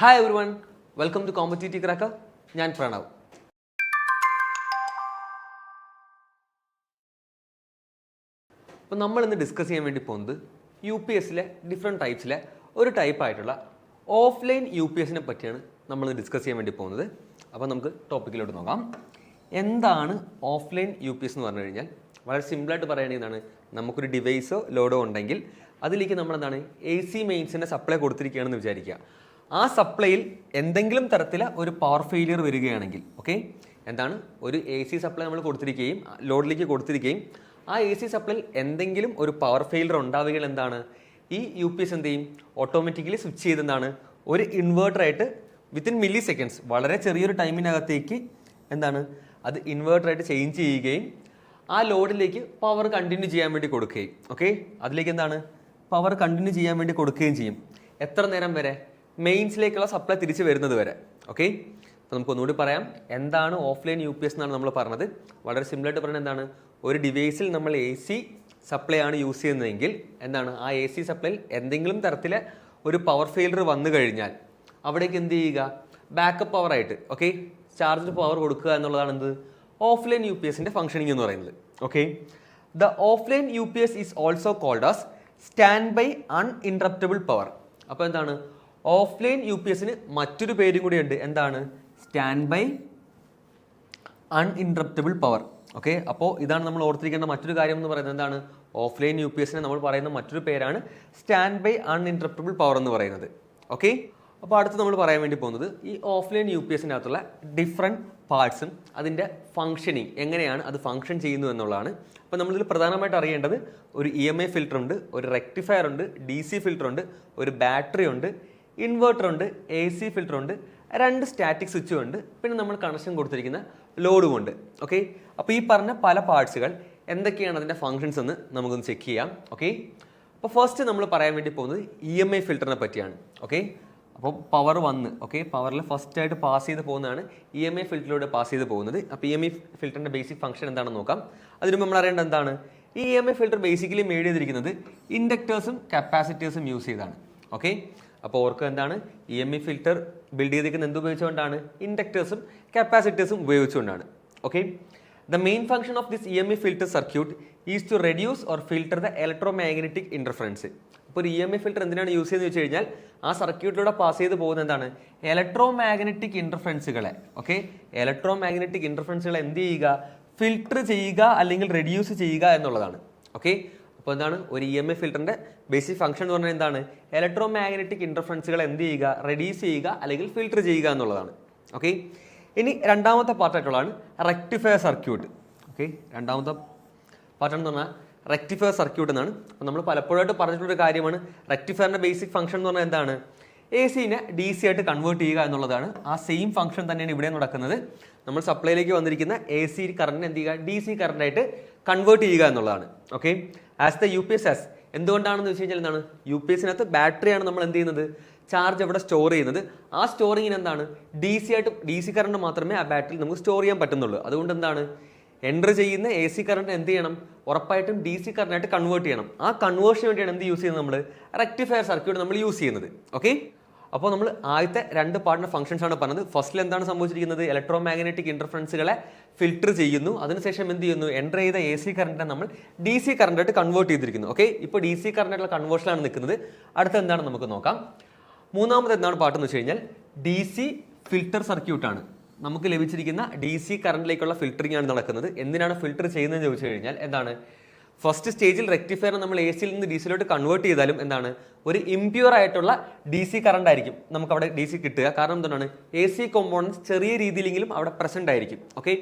Hi everyone welcome to competitive cracker ഞാൻ പ്രണവ്. അപ്പോൾ നമ്മൾ ഇന്ന് ഡിസ്കസ് ചെയ്യാൻ വേണ്ടി പോകുന്നത് യു പി എസിലെ ഡിഫറെന്റ് ടൈപ്സിലെ ഒരു ടൈപ്പ് ആയിട്ടുള്ള ഓഫ്ലൈൻ യു പി എസിനെ പറ്റിയാണ് നമ്മൾ ഡിസ്കസ് ചെയ്യാൻ വേണ്ടി പോകുന്നത്. അപ്പോൾ നമുക്ക് ടോപ്പിക്കിലോട്ട് നോക്കാം. എന്താണ് ഓഫ്ലൈൻ യു പി എസ് എന്ന് പറഞ്ഞു കഴിഞ്ഞാൽ? വളരെ സിമ്പിളായിട്ട് പറയുകയാണെങ്കിൽ എന്താണ്? നമുക്കൊരു ഡിവൈസോ ലോഡോ ഉണ്ടെങ്കിൽ അതിലേക്ക് നമ്മളെന്താണ്? എ സി മെയിൻസിന്റെ സപ്ലൈ കൊടുത്തിരിക്കുകയാണെന്ന് വിചാരിക്കുക. ആ സപ്ലൈയിൽ എന്തെങ്കിലും തരത്തിൽ ഒരു പവർ ഫെയിലിയർ വരികയാണെങ്കിൽ ഓക്കെ എന്താണ്? ഒരു എ സി സപ്ലൈ നമ്മൾ കൊടുത്തിരിക്കുകയും ലോഡിലേക്ക് കൊടുത്തിരിക്കുകയും ആ എ സി സപ്ലൈയിൽ എന്തെങ്കിലും ഒരു പവർ ഫെയിലിയർ ഉണ്ടാവുകയാൽ എന്താണ്? ഈ യു പി എസ് എന്ത് ചെയ്യും? ഓട്ടോമാറ്റിക്കലി സ്വിച്ച് ചെയ്തെന്താണ് ഒരു ഇൻവേർട്ടറായിട്ട് വിത്തിൻ മില്ലി സെക്കൻഡ്സ് വളരെ ചെറിയൊരു ടൈമിനകത്തേക്ക് എന്താണ്? അത് ഇൻവേർട്ടറായിട്ട് ചേഞ്ച് ചെയ്യുകയും ആ ലോഡിലേക്ക് പവർ കണ്ടിന്യൂ ചെയ്യാൻ വേണ്ടി കൊടുക്കുകയും ഓക്കെ അതിലേക്ക് എന്താണ്? പവർ കണ്ടിന്യൂ ചെയ്യാൻ വേണ്ടി കൊടുക്കുകയും ചെയ്യും. എത്ര നേരം വരെ? മെയിൻസിലേക്കുള്ള സപ്ലൈ തിരിച്ച് വരുന്നത് വരെ. ഓക്കെ അപ്പോൾ നമുക്ക് ഒന്നുകൂടി പറയാം. എന്താണ് ഓഫ്ലൈൻ യു പി എസ് എന്നാണ് നമ്മൾ പറഞ്ഞത്. വളരെ സിമ്പിളായിട്ട് പറയുന്നത് എന്താണ്? ഒരു ഡിവൈസിൽ നമ്മൾ എ സി സപ്ലൈ ആണ് യൂസ് ചെയ്യുന്നതെങ്കിൽ എന്താണ്? ആ എ സി സപ്ലൈയിൽ എന്തെങ്കിലും തരത്തിലെ ഒരു പവർ ഫെയിലർ വന്നു കഴിഞ്ഞാൽ അവിടേക്ക് എന്ത് ചെയ്യുക? ബാക്കപ്പ് പവർ ആയിട്ട് ഓക്കെ ചാർജ് പവർ കൊടുക്കുക എന്നുള്ളതാണ് എന്ത്? ഓഫ്ലൈൻ യു പി എസിന്റെ ഫംഗ്ഷനിങ് എന്ന് പറയുന്നത്. Okay the offline U P S is also called as standby uninterruptible power അപ്പോൾ എന്താണ്? ഓഫ്ലൈൻ യു പി എസിന് മറ്റൊരു പേരും കൂടിയുണ്ട് എന്താണ്? Stand by uninterruptible power okay അപ്പോൾ ഇതാണ് നമ്മൾ ഓർത്തിരിക്കേണ്ട മറ്റൊരു കാര്യം എന്ന് പറയുന്നത്. എന്താണ്? ഓഫ്ലൈൻ യു പി നമ്മൾ പറയുന്ന മറ്റൊരു പേരാണ് സ്റ്റാൻഡ് ബൈ അൺഇൻട്രപ്റ്റബിൾ പവർ എന്ന് പറയുന്നത്. ഓക്കെ അപ്പോൾ അടുത്ത് നമ്മൾ പറയാൻ വേണ്ടി പോകുന്നത് ഈ ഓഫ്ലൈൻ യു പി എസിനകത്തുള്ള ഡിഫറെന്റ് പാർട്സും അതിന്റെ ഫങ്ഷനിങ് എങ്ങനെയാണ് അത് ഫങ്ഷൻ ചെയ്യുന്നു എന്നുള്ളതാണ്. അപ്പോൾ നമ്മളിതിൽ പ്രധാനമായിട്ട് അറിയേണ്ടത് ഒരു ഇ എം ഐ ഫിൽറ്റർ ഉണ്ട് ഒരു റെക്ടിഫയർ ഉണ്ട് ഡി സി ഫിൽറ്റർ ഉണ്ട് ഒരു ബാറ്ററി ഉണ്ട് ഇൻവെർട്ടർ ഉണ്ട് എ സി ഫിൽറ്റർ ഉണ്ട് രണ്ട് സ്റ്റാറ്റിക് സ്വിച്ചും ഉണ്ട് പിന്നെ നമ്മൾ കണക്ഷൻ കൊടുത്തിരിക്കുന്ന ലോഡും ഉണ്ട്. ഓക്കെ അപ്പോൾ ഈ പറഞ്ഞ പല പാർട്സുകൾ എന്തൊക്കെയാണ് അതിന്റെ ഫങ്ഷൻസ് എന്ന് നമുക്കൊന്ന് ചെക്ക് ചെയ്യാം. ഓക്കെ അപ്പോൾ ഫസ്റ്റ് നമ്മൾ പറയാൻ വേണ്ടി പോകുന്നത് ഇ എം ഐ ഫിൽറ്ററിനെ പറ്റിയാണ്. ഓക്കെ അപ്പോൾ പവർ വന്ന് ഓക്കെ പവറിൽ ഫസ്റ്റ് ആയിട്ട് പാസ് ചെയ്ത് പോകുന്നതാണ് ഇ എം ഐ ഫിൽറ്ററിലൂടെ പാസ് ചെയ്ത് പോകുന്നത്. അപ്പോൾ ഇ എം ഐ ഫിൽറ്ററിന്റെ ബേസിക് ഫംഗ്ഷൻ എന്താണെന്ന് നോക്കാം. അതിന് നമ്മൾ അറിയേണ്ടത് എന്താണ്? ഈ E M I filter basically made ചെയ്തിരിക്കുന്നത് ഇൻഡക്ടേഴ്സും കപ്പാസിറ്റേഴ്സും യൂസ് ചെയ്താണ് ഓക്കെ അപ്പോൾ ഓർക്ക് എന്താണ്? E M E filter build ചെയ്തിരിക്കുന്നത് എന്ത് ഉപയോഗിച്ചുകൊണ്ടാണ്? ഇൻഡക്ടേഴ്സും കപ്പാസിറ്റേഴ്സും ഉപയോഗിച്ചുകൊണ്ടാണ്. Okay the main function of this E M E filter circuit is to reduce or filter the electromagnetic interference അപ്പോൾ ഒരു ഇ എം ഇ ഫിൽറ്റർ എന്തിനാണ് യൂസ് ചെയ്യുന്നത് വെച്ച് കഴിഞ്ഞാൽ ആ സർക്യൂട്ടിലൂടെ പാസ് ചെയ്ത് പോകുന്ന എന്താണ്? ഇലക്ട്രോ മാഗ്നറ്റിക് ഇന്റർഫറൻസുകളെ ഓക്കെ ഇലക്ട്രോ മാഗ്നറ്റിക് ഇന്റർഫറൻസുകളെ എന്ത് ചെയ്യുക? ഫിൽട്ടർ ചെയ്യുക അല്ലെങ്കിൽ റെഡ്യൂസ് ചെയ്യുക എന്നുള്ളതാണ്. ഓക്കെ അപ്പോൾ എന്താണ്? ഒരു ഇ എം എ ഫിൽറ്ററിന്റെ ബേസിക് ഫംഗ്ഷൻ എന്ന് പറഞ്ഞാൽ എന്താണ്? ഇലക്ട്രോ മാഗ്നറ്റിക് ഇന്റർഫറൻസുകൾ എന്ത് ചെയ്യുക? റെഡ്യൂസ് ചെയ്യുക അല്ലെങ്കിൽ ഫിൽറ്റർ ചെയ്യുക എന്നുള്ളതാണ്. ഓക്കെ ഇനി രണ്ടാമത്തെ പാർട്ടായിട്ടുള്ളതാണ് റെക്ടിഫയർ സർക്യൂട്ട് ഓക്കെ രണ്ടാമത്തെ പാർട്ട് എന്ന് പറഞ്ഞാൽ റെക്ടിഫയർ സർക്യൂട്ട് എന്നാണ്. അപ്പോൾ നമ്മൾ പലപ്പോഴായിട്ട് പറഞ്ഞിട്ടുള്ളൊരു കാര്യമാണ്. റെക്ടിഫയറിന്റെ ബേസിക് ഫംഗ്ഷൻ എന്ന് പറഞ്ഞാൽ എന്താണ്? എ സിനെ ഡി സി ആയിട്ട് കൺവേർട്ട് ചെയ്യുക എന്നുള്ളതാണ്. ആ സെയിം ഫംഗ്ഷൻ തന്നെയാണ് ഇവിടെ നടക്കുന്നത്. നമ്മൾ സപ്ലൈയിലേക്ക് വന്നിരിക്കുന്ന എ സി കറണ്ടിനെ എന്ത് ചെയ്യുക? ഡി സി കറണ്ടായിട്ട് കൺവേർട്ട് ചെയ്യുക എന്നുള്ളതാണ്. Okay as the U P S S എന്തുകൊണ്ടാണെന്ന് വെച്ച് കഴിഞ്ഞാൽ എന്താണ്? യു പി എസിനകത്ത് ബാറ്ററിയാണ് നമ്മൾ എന്ത് ചെയ്യുന്നത്? ചാർജ് അവിടെ സ്റ്റോർ ചെയ്യുന്നത്? ആ സ്റ്റോറിങ്ങിന് എന്താണ്? ഡി സി ആയിട്ട് ഡി സി കറണ്ട് മാത്രമേ ആ ബാറ്ററിയിൽ നമുക്ക് സ്റ്റോർ ചെയ്യാൻ പറ്റുന്നുള്ളൂ. അതുകൊണ്ട് എന്താണ്? എന്റർ ചെയ്യുന്ന എ സി കറണ്ട് എന്ത് ചെയ്യണം? ഉറപ്പായിട്ടും ഡി സി കറണ്ടായിട്ട് കൺവേർട്ട് ചെയ്യണം. ആ കൺവേർഷന് വേണ്ടിയാണ് എന്ത് യൂസ് ചെയ്യുന്നത് നമ്മൾ റെക്ടിഫയർ സർക്യൂട്ട് നമ്മൾ യൂസ് ചെയ്യുന്നത്. ഓക്കെ അപ്പോൾ നമ്മൾ ആദ്യത്തെ രണ്ട് പാർട്ടിന്റെ ഫംഗ്ഷൻസ് ആണ് പറഞ്ഞത്. ഫസ്റ്റിൽ എന്താണ് സംഭവിച്ചിരിക്കുന്നത്? ഇലക്ട്രോ മാഗ്നറ്റിക് ഇന്റർഫറൻസുകളെ ഫിൽറ്റർ ചെയ്യുന്നു. അതിനുശേഷം എന്ത് ചെയ്യുന്നു? എന്റർ ചെയ്ത എ സി കറണ്ടിനെ നമ്മൾ ഡി സി കറണ്ടായിട്ട് കൺവേർട്ട് ചെയ്തിരിക്കുന്നു. ഓക്കെ ഇപ്പോൾ ഡി സി കറണ്ടായിട്ടുള്ള കൺവേർഷനാണ് നിൽക്കുന്നത്. അടുത്ത എന്താണ് നമുക്ക് നോക്കാം. മൂന്നാമത് എന്താണ് പാട്ടെന്ന് വെച്ച് കഴിഞ്ഞാൽ ഡി സി ഫിൽട്ടർ സർക്യൂട്ടാണ് നമുക്ക് ലഭിച്ചിരിക്കുന്ന ഡി സി കറണ്ടിലേക്കുള്ള ഫിൽറ്ററിംഗ് ആണ് നടക്കുന്നത്. എന്തിനാണ് ഫിൽറ്റർ ചെയ്യുന്നതെന്ന് ചോദിച്ചു കഴിഞ്ഞാൽ എന്താണ്? ഫസ്റ്റ് സ്റ്റേജിൽ റെക്ടിഫയർ നമ്മൾ എ സിയിൽ നിന്ന് ഡി സിയിലോട്ട് കൺവേർട്ട് ചെയ്താലും എന്താണ്? ഒരു ഇംപ്യൂർ ആയിട്ടുള്ള ഡി സി കറണ്ട് ആയിരിക്കും. നമുക്ക് അവിടെ ഡി സി കിട്ടുക. കാരണം എന്താണ് എ സി കോമ്പോണൻസ് ചെറിയ രീതിയിലെങ്കിലും അവിടെ പ്രസന്റ് ആയിരിക്കും. ഓക്കെ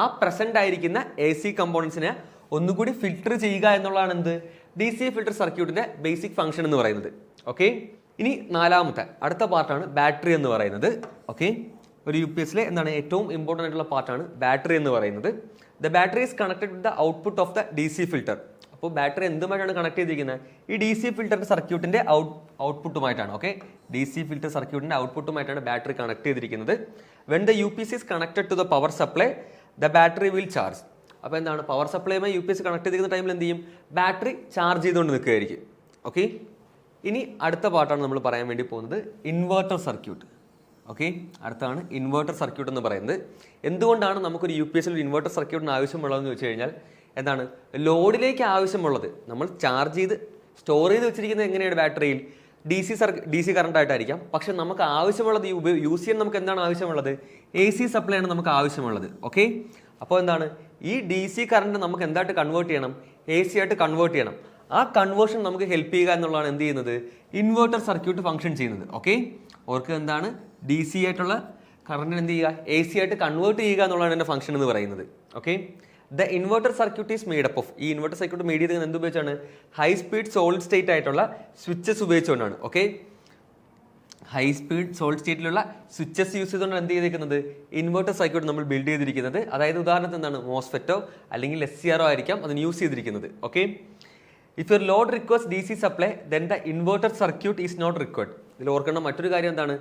ആ പ്രസന്റ് ആയിരിക്കുന്ന എ സി കമ്പോണൻസിനെ ഒന്നുകൂടി ഫിൽട്ടർ ചെയ്യുക എന്നുള്ളതാണ് എന്ത്? ഡി സി ഫിൽട്ടർ സർക്യൂട്ടിന്റെ ബേസിക് ഫംഗ്ഷൻ എന്ന് പറയുന്നത്. ഓക്കെ ഇനി നാലാമത്തെ അടുത്ത പാർട്ടാണ് ബാറ്ററി എന്ന് പറയുന്നത്. ഓക്കെ ഒരു യു പി എസിലെ എന്താണ്? ഏറ്റവും ഇമ്പോർട്ടന്റ് ആയിട്ടുള്ള പാർട്ടാണ് ബാറ്ററി എന്ന് പറയുന്നത്. The battery is connected with the output of the D C filter അപ്പോൾ ബാറ്ററി എന്തുമായിട്ടാണ് കണക്ട് ചെയ്തിരിക്കുന്നത്? ഈ ഡി സി ഫിൽറ്ററിന്റെ സർക്യൂട്ടിന്റെ ഔട്ട് ഔട്ട്പുട്ടുമായിട്ടാണ് ഓക്കെ ഡി സി ഫിൽറ്റർ സർക്യൂട്ടിന്റെ ഔട്ട്പുട്ടുമായിട്ടാണ് ബാറ്ററി കണക്ട് ചെയ്തിരിക്കുന്നത്. When the U P C is connected to the power supply the battery will charge അപ്പോൾ എന്താണ്? പവർ സപ്ലൈയുമായി യു പി എസ് കണക്ട് ചെയ്തിരിക്കുന്ന ടൈമിൽ എന്ത് ചെയ്യും? ബാറ്ററി ചാർജ് ചെയ്തുകൊണ്ട് നിൽക്കുകയായിരിക്കും ഓക്കെ ഇനി അടുത്ത പാട്ടാണ് നമ്മൾ പറയാൻ വേണ്ടി പോകുന്നത് ഇൻവേർട്ടർ സർക്യൂട്ട് ഓക്കെ അടുത്താണ് ഇൻവേർട്ടർ സർക്യൂട്ട് എന്ന് പറയുന്നത്. എന്തുകൊണ്ടാണ് നമുക്കൊരു യു പി എസിൽ ഒരു ഇൻവേർട്ടർ സർക്യൂട്ടിന് ആവശ്യമുള്ളതെന്ന് വെച്ച് കഴിഞ്ഞാൽ എന്താണ്? ലോഡിലേക്ക് ആവശ്യമുള്ളത് നമ്മൾ ചാർജ് ചെയ്ത് സ്റ്റോർ ചെയ്ത് വെച്ചിരിക്കുന്നത് എങ്ങനെയാണ് ബാറ്ററിയിൽ D C sir D C current ആയിട്ടായിരിക്കാം. പക്ഷെ നമുക്ക് ആവശ്യമുള്ളത് യൂസ് ചെയ്യാൻ നമുക്ക് എന്താണ് ആവശ്യമുള്ളത്? എ സി സപ്ലൈ ആണ് നമുക്ക് ആവശ്യമുള്ളത്. ഓക്കെ അപ്പോൾ എന്താണ്? ഈ ഡി സി കറണ്ട് നമുക്ക് എന്തായിട്ട് കൺവേർട്ട് ചെയ്യണം? എ സി ആയിട്ട് കൺവേർട്ട് ചെയ്യണം. ആ കൺവേർഷൻ നമുക്ക് ഹെൽപ്പ് ചെയ്യുക എന്നുള്ളതാണ് എന്ത് ചെയ്യുന്നത്? ഇൻവേർട്ടർ സർക്യൂട്ട് ഫംഗ്ഷൻ ചെയ്യുന്നത്. ഓക്കെ ഓർക്ക് എന്താണ് ഡി സി ആയിട്ടുള്ള കറണ്ടിന് എന്ത് ചെയ്യുക? എ സി ആയിട്ട് കൺവേർട്ട് ചെയ്യുക എന്നുള്ളതാണ് എന്റെ ഫംഗ്ഷൻ എന്ന് പറയുന്നത്. Okay the inverter circuit is made up of ഈ ഇൻവെർട്ടർ സർക്യൂട്ട് മെയ്ഡ് ചെയ്തത് എന്ത് ഉപയോഗിച്ചാണ്? ഹൈ സ്പീഡ് സോൾഡ് സ്റ്റേറ്റ് ആയിട്ടുള്ള സ്വിച്ചസ് ഉപയോഗിച്ചുകൊണ്ടാണ്. ഓക്കെ ഹൈ സ്പീഡ് സോൾഡ് സ്റ്റേറ്റിലുള്ള സ്വിച്ചസ് യൂസ് ചെയ്തുകൊണ്ട് എന്ത് ചെയ്തിരിക്കുന്നത്? ഇൻവെർട്ടർ സർക്യൂട്ട് നമ്മൾ ബിൽഡ് ചെയ്തിരിക്കുന്നത്. അതായത് ഉദാഹരണത്തിന് എന്താണ്? മോസ്ഫെറ്റോ അല്ലെങ്കിൽ എസ് സി ആറോ ആയിരിക്കാം അതിന് യൂസ് ചെയ്തിരിക്കുന്നത്. Okay if your load request D C supply then the inverter circuit is not required ഇതിൽ ഓർക്കേണ്ട മറ്റൊരു കാര്യം എന്താണ്?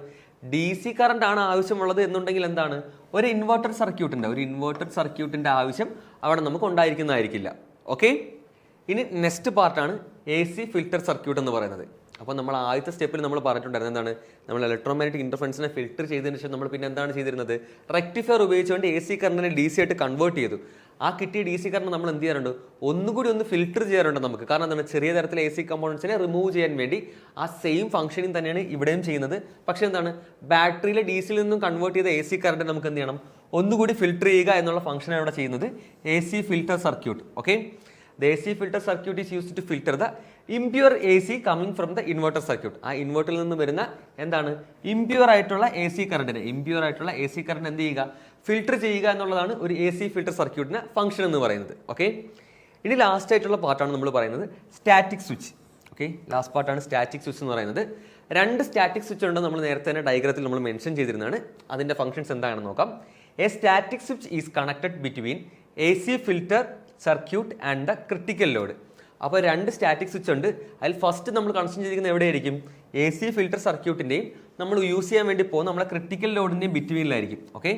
ഡി സി കറണ്ട് ആണ് ആവശ്യമുള്ളത് എന്നുണ്ടെങ്കിൽ എന്താണ്? ഒരു ഇൻവെർട്ടർ സർക്യൂട്ടിന്റെ ഒരു ഇൻവെർട്ടർ സർക്യൂട്ടിന്റെ ആവശ്യം അവിടെ നമുക്ക് ഉണ്ടായിരിക്കുന്നതായിരിക്കില്ല. ഓക്കെ ഇനി നെക്സ്റ്റ് പാർട്ടാണ് എ സി ഫിൽറ്റർ സർക്യൂട്ട് എന്ന് പറയുന്നത്. അപ്പോൾ നമ്മൾ ആദ്യത്തെ സ്റ്റെപ്പിൽ നമ്മൾ പറഞ്ഞിട്ടുണ്ടായിരുന്നു എന്താണ്? നമ്മൾ ഇലക്ട്രോമാഗ്നറ്റിക് ഇന്റർഫറൻസിനെ ഫിൽറ്റർ ചെയ്തതിന് ശേഷം നമ്മൾ പിന്നെ എന്താണ് ചെയ്തിരുന്നത്? റെക്ടിഫയർ ഉപയോഗിച്ചുകൊണ്ട് എ സി കറണ്ടിനെ ഡി സി ആയിട്ട് കൺവേർട്ട് ചെയ്തു. ആ കിട്ടിയ ഡി സി കറണ്ട് നമ്മൾ എന്ത് ചെയ്യാറുണ്ട്? ഒന്നുകൂടി ഒന്ന് ഫിൽറ്റർ ചെയ്യാറുണ്ട് നമുക്ക്. കാരണം എന്താണ്? ചെറിയ തരത്തിലെ എ സി കമ്പോണൻസിനെ റിമൂവ് ചെയ്യാൻ വേണ്ടി ആ സെയിം ഫംഗ്ഷനിങ് തന്നെയാണ് ഇവിടെയും ചെയ്യുന്നത്. പക്ഷേ എന്താണ്? ബാറ്ററിയിലെ ഡി സിയിൽ നിന്നും കൺവേർട്ട് ചെയ്ത എ സി കറണ്ട് നമുക്ക് എന്ത് ചെയ്യണം? ഒന്നുകൂടി ഫിൽറ്റർ ചെയ്യുക എന്നുള്ള ഫംഗ്ഷനാണ് ഇവിടെ ചെയ്യുന്നത്. A C filter circuit okay the A C filter circuit is use to filter the impure A C coming from the inverter circuit ആ ഇൻവെർട്ടറിൽ നിന്ന് വരുന്ന എന്താണ്? ഇംപ്യൂർ ആയിട്ടുള്ള എ സി കറണ്ടിനെ ഇംപ്യൂർ ആയിട്ടുള്ള എ സി കറണ്ട് എന്ത് ചെയ്യുക? ഫിൽറ്റർ ചെയ്യുക എന്നുള്ളതാണ് ഒരു എ സി ഫിൽട്ടർ സർക്യൂട്ടിന് ഫംഗ്ഷൻ എന്ന് പറയുന്നത് ഓക്കെ ഇനി ലാസ്റ്റ് ആയിട്ടുള്ള പാർട്ടാണ് നമ്മൾ പറയുന്നത് സ്റ്റാറ്റിക് സ്വിച്ച് ഓക്കെ ലാസ്റ്റ് പാർട്ടാണ് സ്റ്റാറ്റിക് സ്വിച്ച് എന്ന് പറയുന്നത്. രണ്ട് സ്റ്റാറ്റിക് സ്വിച്ച് ഉണ്ട് നമ്മൾ നേരത്തെ തന്നെ ഡയഗ്രത്തിൽ നമ്മൾ മെൻഷൻ ചെയ്തിരുന്നതാണ്. അതിന്റെ ഫംഗ്ഷൻസ് എന്താണെന്ന് നോക്കാം. A static switch is connected between A C filter circuit and the critical load അപ്പോൾ രണ്ട് സ്റ്റാറ്റിക് സ്വിച്ച് ഉണ്ട്. അതിൽ ഫസ്റ്റ് നമ്മൾ കണക്ഷൻ ചെയ്തിരിക്കുന്നത് എവിടെയായിരിക്കും? എ സി ഫിൽറ്റർ സർക്യൂട്ടിന്റെയും നമ്മൾ യൂസ് ചെയ്യാൻ വേണ്ടി പോകുന്ന നമ്മളെ ക്രിട്ടിക്കൽ ലോഡിന്റെയും ബിറ്റ്വീനിലായിരിക്കും ഓക്കെ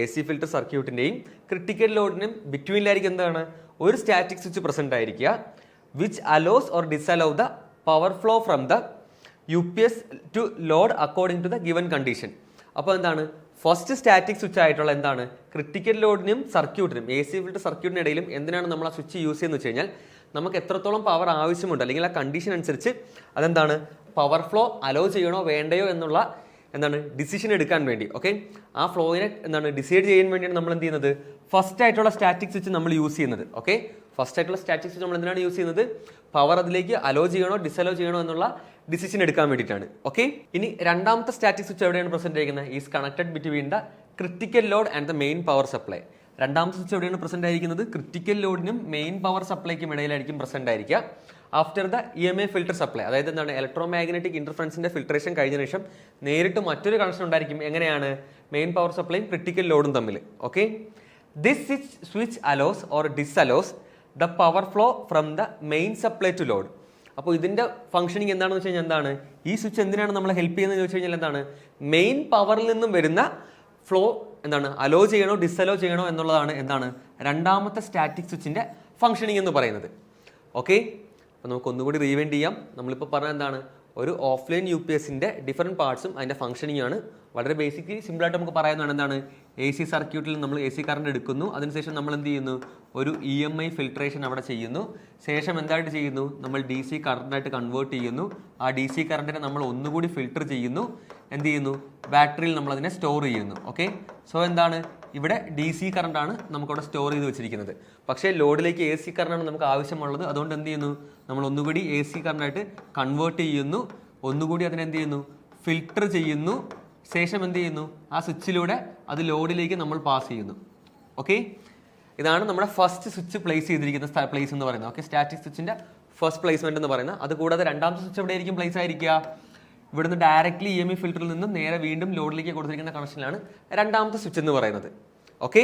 എ സി ഫിൽറ്റർ സർക്യൂട്ടിന്റെയും ക്രിട്ടിക്കൽ ലോഡിനും ബിറ്റ്വീനിലായിരിക്കും എന്താണ്? ഒരു സ്റ്റാറ്റിക് സ്വിച്ച് പ്രസന്റ് ആയിരിക്കുക which allows or disallow the power flow from the U P S to load according to the given condition അപ്പോൾ എന്താണ്? ഫസ്റ്റ് സ്റ്റാറ്റിക് സ്വിച്ച് ആയിട്ടുള്ള എന്താണ്? ക്രിട്ടിക്കൽ ലോഡിനും സർക്യൂട്ടിനും എ സി ഫിൽറ്റർ സർക്യൂട്ടിനിടയിലും എന്തിനാണ് നമ്മൾ ആ സ്വിച്ച് യൂസ് ചെയ്യുന്നത് വെച്ച് കഴിഞ്ഞാൽ നമുക്ക് എത്രത്തോളം പവർ ആവശ്യമുണ്ട് അല്ലെങ്കിൽ ആ കണ്ടീഷൻ അനുസരിച്ച് അതെന്താണ്? പവർ ഫ്ലോ അലോ ചെയ്യണോ വേണ്ടയോ എന്നുള്ള എന്താണ് ഡിസിഷൻ എടുക്കാൻ വേണ്ടി ഓക്കെ ആ ഫ്ലോയിനെ എന്താണ് ഡിസൈഡ് ചെയ്യാൻ വേണ്ടിയാണ് നമ്മൾ എന്ത് ചെയ്യുന്നത്? ഫസ്റ്റ് ആയിട്ടുള്ള സ്റ്റാറ്റിക് സ്വിച്ച് നമ്മൾ യൂസ് ചെയ്യുന്നത് ഓക്കെ ഫസ്റ്റ് ആയിട്ടുള്ള സ്റ്റാറ്റിക് സ്വിച്ച് നമ്മൾ എന്തിനാണ് യൂസ് ചെയ്യുന്നത്? പവർ അതിലേക്ക് അലോ ചെയ്യണോ ഡിസലോ ചെയ്യണോ എന്നുള്ള ഡിസിഷൻ എടുക്കാൻ വേണ്ടിയിട്ടാണ് ഓക്കെ ഇനി രണ്ടാമത്തെ സ്റ്റാറ്റിക് സ്വിച്ച് എവിടെയാണ് പ്രസന്റ് ചെയ്യുന്നത് is connected between the critical load and the main power supply രണ്ടാമത്തെ സ്വിച്ച് എവിടെയാണ് പ്രസന്റ് ആയിരിക്കുന്നത്? ക്രിട്ടിക്കൽ ലോഡിനും മെയിൻ പവർ സപ്ലൈക്കും ഇടയിലായിരിക്കും പ്രസന്റ് ആയിരിക്കുക. After the E M A filter supply അതായത് എന്താണ്? ഇലക്ട്രോ മാഗ്നറ്റിക് ഇന്റർഫറൻസിന്റെ ഫിൽട്രേഷൻ കഴിഞ്ഞ ശേഷം നേരിട്ട് മറ്റൊരു കണക്ഷൻ ഉണ്ടായിരിക്കും. എങ്ങനെയാണ്? മെയിൻ പവർ സപ്ലൈയും ക്രിട്ടിക്കൽ ലോഡും തമ്മിൽ. Okay this switch switch allows or disallows the power flow from the main supply to load അപ്പോൾ ഇതിന്റെ ഫംഗ്ഷനിങ് എന്താണെന്ന് വെച്ച് കഴിഞ്ഞാൽ എന്താണ്? ഈ സ്വിച്ച് എന്തിനാണ് നമ്മളെ ഹെൽപ്പ് ചെയ്യുന്നത് ചോദിച്ചു കഴിഞ്ഞാൽ എന്താണ്? മെയിൻ പവറിൽ നിന്നും വരുന്ന ഫ്ലോ എന്താണ്? അലോ ചെയ്യണോ ഡിസലോ ചെയ്യണോ എന്നുള്ളതാണ് എന്താണ്? രണ്ടാമത്തെ സ്റ്റാറ്റിക് സ്വിച്ചിന്റെ ഫംഗ്ഷനിങ് എന്ന് പറയുന്നത്. ഓക്കെ അപ്പോൾ നമുക്ക് ഒന്നുകൂടി റീവെൻഡ് ചെയ്യാം. നമ്മളിപ്പോൾ പറഞ്ഞ എന്താണ്? ഒരു ഓഫ്ലൈൻ യു പി എസിന്റെ ഡിഫറെന്റ് പാർട്സും അതിന്റെ ഫംഗ്ഷനിങ് ആണ്. വളരെ ബേസിക്കലി സിമ്പിളായിട്ട് നമുക്ക് പറയുന്നതാണ് എന്താണ്? എ സി സർക്യൂട്ടിൽ നമ്മൾ എ സി കറണ്ട് എടുക്കുന്നു. അതിനുശേഷം നമ്മൾ എന്ത് ചെയ്യുന്നു? ഒരു ഇ എം ഐ ഫിൽട്രേഷൻ അവിടെ ചെയ്യുന്നു. ശേഷം എന്തായിട്ട് ചെയ്യുന്നു? നമ്മൾ ഡി സി കറണ്ടായിട്ട് കൺവേർട്ട് ചെയ്യുന്നു. ആ ഡി സി കറണ്ടിനെ നമ്മൾ ഒന്നുകൂടി ഫിൽട്ടർ ചെയ്യുന്നു. എന്ത് ചെയ്യുന്നു? ബാറ്ററിയിൽ നമ്മൾ അതിനെ സ്റ്റോർ ചെയ്യുന്നു. ഓക്കെ സോ എന്താണ്? ഇവിടെ ഡി സി കറണ്ടാണ് നമുക്കവിടെ സ്റ്റോർ ചെയ്ത് വെച്ചിരിക്കുന്നത്. പക്ഷേ ലോഡിലേക്ക് എ സി കറണ്ടാണ് നമുക്ക് ആവശ്യമുള്ളത്. അതുകൊണ്ട് എന്ത് ചെയ്യുന്നു? നമ്മൾ ഒന്നുകൂടി എ സി കറണ്ടായിട്ട് കൺവേർട്ട് ചെയ്യുന്നു. ഒന്നുകൂടി അതിനെന്ത് ചെയ്യുന്നു? ഫിൽട്ടർ ചെയ്യുന്നു. ശേഷം എന്ത് ചെയ്യുന്നു? ആ സ്വിച്ചിലൂടെ അത് ലോഡിലേക്ക് നമ്മൾ പാസ് ചെയ്യുന്നു. ഓക്കെ ഇതാണ് നമ്മുടെ ഫസ്റ്റ് സ്വിച്ച് പ്ലേസ് ചെയ്തിരിക്കുന്ന പ്ലേസ് എന്ന് പറയുന്നത്. ഓക്കെ സ്റ്റാറ്റിക് സ്വിച്ചിന്റെ ഫസ്റ്റ് പ്ലേസ്മെന്റ് എന്ന് പറയുന്നത്. അതുകൂടാതെ രണ്ടാമത്തെ സ്വിച്ച് എവിടെയായിരിക്കും പ്ലേസ് ആയിരിക്കുക? ഇവിടുന്ന് ഡയറക്റ്റ്ലി ഇ എം ഇ ഫിൽറ്ററിൽ നിന്ന് നേരെ വീണ്ടും ലോഡിലേക്ക് കൊടുത്തിരിക്കുന്ന കണക്ഷനിലാണ് രണ്ടാമത്തെ സ്വിച്ച് എന്ന് പറയുന്നത്. ഓക്കെ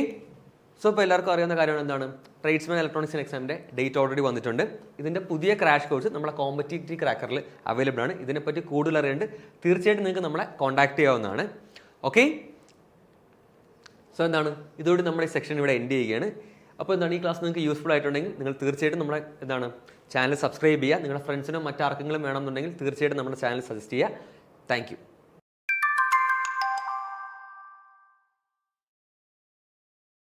സോ ഇപ്പോൾ എല്ലാവർക്കും അറിയാവുന്ന കാര്യമാണ് എന്താണ്? ട്രേഡ്സ്മാൻ ഇലക്ട്രോണിക്സ് എക്സാമിന്റെ ഡേറ്റ് ഓൾറെഡി വന്നിട്ടുണ്ട്. ഇതിന്റെ പുതിയ ക്രാഷ് കോഴ്സ് നമ്മളെ കോമ്പറ്റീറ്റീവ് ക്രാക്കറിൽ അവൈലബിൾ ആണ്. ഇതിനെപ്പറ്റി കൂടുതൽ അറിയേണ്ടത് തീർച്ചയായിട്ടും നിങ്ങൾക്ക് നമ്മളെ കോൺടാക്ട് ചെയ്യാവുന്നതാണ്. ഓക്കെ സോ എന്താണ്? ഇതോടെ നമ്മുടെ സെക്ഷൻ ഇവിടെ എൻഡ് ചെയ്യുകയാണ്. അപ്പോൾ എന്താണ് ഈ ക്ലാസ് നിങ്ങൾക്ക് യൂസ്ഫുൾ ആയിട്ടുണ്ടെങ്കിൽ നിങ്ങൾ തീർച്ചയായിട്ടും നമ്മുടെ എന്താണ് ചാനൽ സബ്സ്ക്രൈബ് ചെയ്യുക. നിങ്ങളുടെ ഫ്രണ്ട്സിനും മറ്റാർക്കെങ്കിലും വേണമെന്നുണ്ടെങ്കിൽ തീർച്ചയായിട്ടും നമ്മുടെ ചാനൽ സജസ്റ്റ് ചെയ്യുക. താങ്ക്